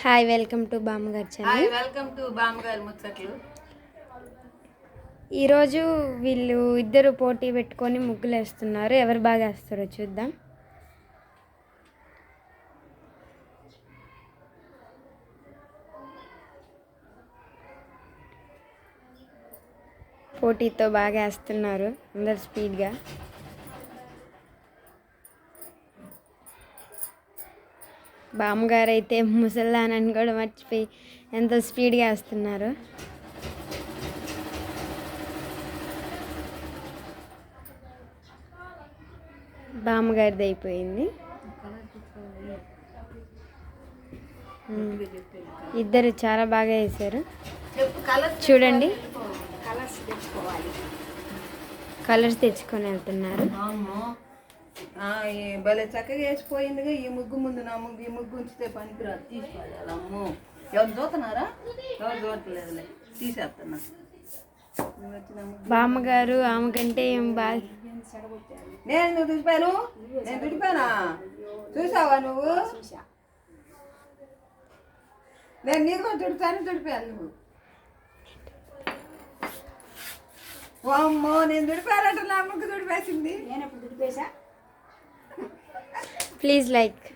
Hi welcome to బామ్మగారి channel welcome to బామ్మగారి ముచ్చట్లు. ఈరోజు వీళ్ళు ఇద్దరు పోటీ పెట్టుకొని ముగ్గులు వేస్తున్నారు. ఎవరు బాగా వేస్తారో చూద్దాం. పోటీతో బాగా వేస్తున్నారు. అందరు స్పీడ్గా. బామ్మగారు అయితే ముసల్దానని కూడా మర్చిపోయి ఎంతో స్పీడ్గా వేస్తున్నారు. బామ్మగారిది అయిపోయింది. ఇద్దరు చాలా బాగా వేశారు చూడండి. కలర్స్ తెచ్చుకొని వెళ్తున్నారు. భలే చక్కగా వేసిపోయిందిగా. ఈ ముగ్గు ముందు నా ముగ్గు ఈ ముగ్గు ఉంచితే పనికిరాదు. తీసిపోయాలి అమ్మో. ఎవరు చూస్తున్నారా? ఎవరు చూడట్లేదులే. తీసేస్తున్నా. బామ్మగారు ఆమె కంటే ఏం బాగా నేను నువ్వు తుడిపాను నేను తుడిపానా చూసావా నువ్వు? నేను నీకు కూడా తుడిపాను తుడిపాను నువ్వు. అమ్మో నేను తుడిపానంటే నా ముగ్గు తుడిపేసింది. please like.